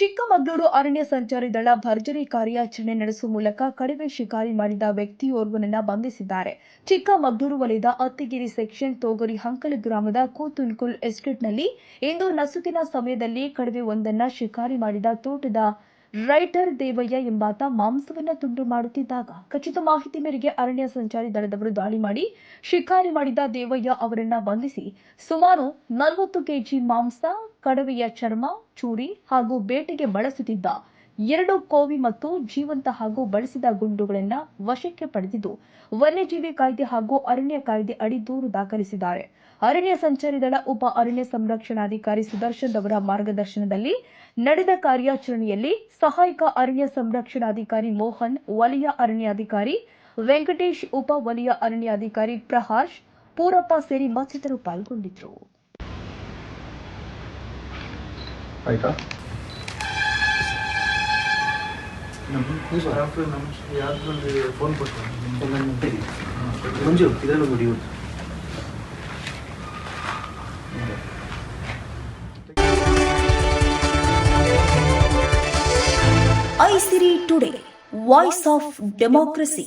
ಚಿಕ್ಕಮಗಳೂರು ಅರಣ್ಯ ಸಂಚಾರಿ ದಳ ಭರ್ಜರಿ ಕಾರ್ಯಾಚರಣೆ ನಡೆಸುವ ಮೂಲಕ ಕಡಿಮೆ ಶಿಕಾರಿ ಮಾಡಿದ ವ್ಯಕ್ತಿಯೋರ್ವನನ್ನ ಬಂಧಿಸಿದ್ದಾರೆ. ಚಿಕ್ಕಮಗಳೂರು ವಲಯದ ಅತ್ತಿಗಿರಿ ಸೆಕ್ಷನ್ ತೋಗರಿ ಹಂಕಲ್ ಗ್ರಾಮದ ಕೂತುನ್ಕುಲ್ ಎಸ್ಟೇಟ್ನಲ್ಲಿ ಇಂದು ನಸುಕಿನ ಸಮಯದಲ್ಲಿ ಕಡಿಮೆ ಒಂದನ್ನ ಶಿಕಾರಿ ಮಾಡಿದ ತೋಟದ ರೈಟರ್ ದೇವಯ್ಯ ಎಂಬಾತ ಮಾಂಸವನ್ನ ತುಂಡು ಮಾಡುತ್ತಿದ್ದಾಗ ಖಚಿತ ಮಾಹಿತಿ ಮೇರೆಗೆ ಅರಣ್ಯ ಸಂಚಾರಿ ದಳದವರು ದಾಳಿ ಮಾಡಿ ಶಿಕಾರಿ ಮಾಡಿದ ದೇವಯ್ಯ ಅವರನ್ನ ಬಂಧಿಸಿ ಸುಮಾರು ನಲವತ್ತು ಕೆಜಿ ಮಾಂಸ, ಕಡವೆಯ ಚರ್ಮ, ಚೂರಿ ಹಾಗೂ ಬೇಟೆಗೆ ಬಳಸುತ್ತಿದ್ದ ಎರಡು ಕೋವಿ ಮತ್ತು ಜೀವಂತ ಹಾಗೂ ಬಳಸಿದ ಗುಂಡುಗಳನ್ನ ವಶಕ್ಕೆ ಪಡೆದಿದ್ದು, ವನ್ಯಜೀವಿ ಕಾಯ್ದೆ ಹಾಗೂ ಅರಣ್ಯ ಕಾಯ್ದೆ ಅಡಿ ದೂರು ದಾಖಲಿಸಿದ್ದಾರೆ. ಅರಣ್ಯ ಸಂಚಾರಿ ದಳ ಉಪ ಅರಣ್ಯ ಸಂರಕ್ಷಣಾಧಿಕಾರಿ ಸುದರ್ಶನ್ ಅವರ ಮಾರ್ಗದರ್ಶನದಲ್ಲಿ ನಡೆದ ಕಾರ್ಯಾಚರಣೆಯಲ್ಲಿ ಸಹಾಯಕ ಅರಣ್ಯ ಸಂರಕ್ಷಣಾಧಿಕಾರಿ ಮೋಹನ್, ವಲಯ ಅರಣ್ಯಾಧಿಕಾರಿ ವೆಂಕಟೇಶ್, ಉಪ ವಲಯ ಅರಣ್ಯಾಧಿಕಾರಿ ಪ್ರಹಾಶ್, ಪೂರಪ್ಪ ಸೇರಿ ಮತ್ತಿತರರು ಪಾಲ್ಗೊಂಡಿದ್ದರು. ಫೋನ್ ಕೊಟ್ಟು ಮಂಜು ಇದರಲ್ಲಿ ನೋಡಿ Isiri today voice of democracy.